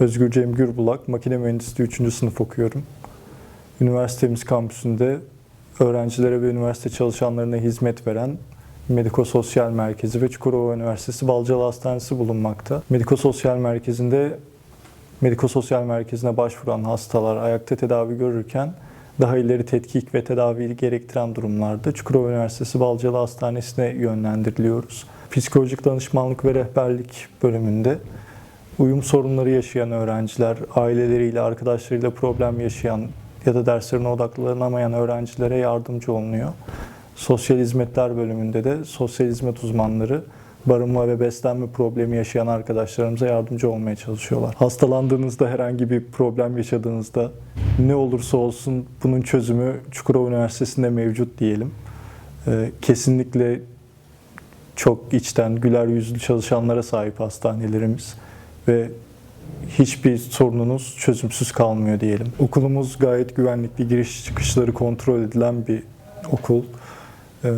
Özgür Cem Gürbulak, makine mühendisliği 3. sınıf okuyorum. Üniversitemiz kampüsünde öğrencilere ve üniversite çalışanlarına hizmet veren Medikososyal Merkezi ve Çukurova Üniversitesi Balcalı Hastanesi bulunmakta. Medikososyal Merkezi'nde Medikososyal Merkezi'ne başvuran hastalar ayakta tedavi görürken daha ileri tetkik ve tedavi gerektiren durumlarda Çukurova Üniversitesi Balcalı Hastanesi'ne yönlendiriliyoruz. Psikolojik danışmanlık ve rehberlik bölümünde uyum sorunları yaşayan öğrenciler, aileleriyle, arkadaşlarıyla problem yaşayan ya da derslerine odaklanamayan öğrencilere yardımcı olunuyor. Sosyal hizmetler bölümünde de sosyal hizmet uzmanları barınma ve beslenme problemi yaşayan arkadaşlarımıza yardımcı olmaya çalışıyorlar. Hastalandığınızda herhangi bir problem yaşadığınızda ne olursa olsun bunun çözümü Çukurova Üniversitesi'nde mevcut diyelim. Ee, Kesinlikle çok içten, güler yüzlü çalışanlara sahip hastanelerimiz ve hiçbir sorununuz çözümsüz kalmıyor diyelim. Okulumuz gayet güvenlikli, giriş çıkışları kontrol edilen bir okul. Ee,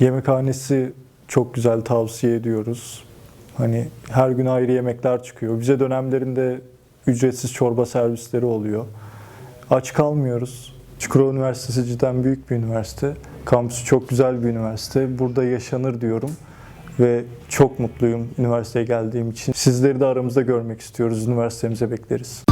yemekhanesi çok güzel tavsiye ediyoruz. Hani her gün ayrı yemekler çıkıyor. Vize dönemlerinde ücretsiz çorba servisleri oluyor. Aç kalmıyoruz. Çukurova Üniversitesi cidden büyük bir üniversite. Kampüsü çok güzel bir üniversite. Burada yaşanır diyorum ve çok mutluyum üniversiteye geldiğim için. Sizleri de aramızda görmek istiyoruz. Üniversitemize bekleriz.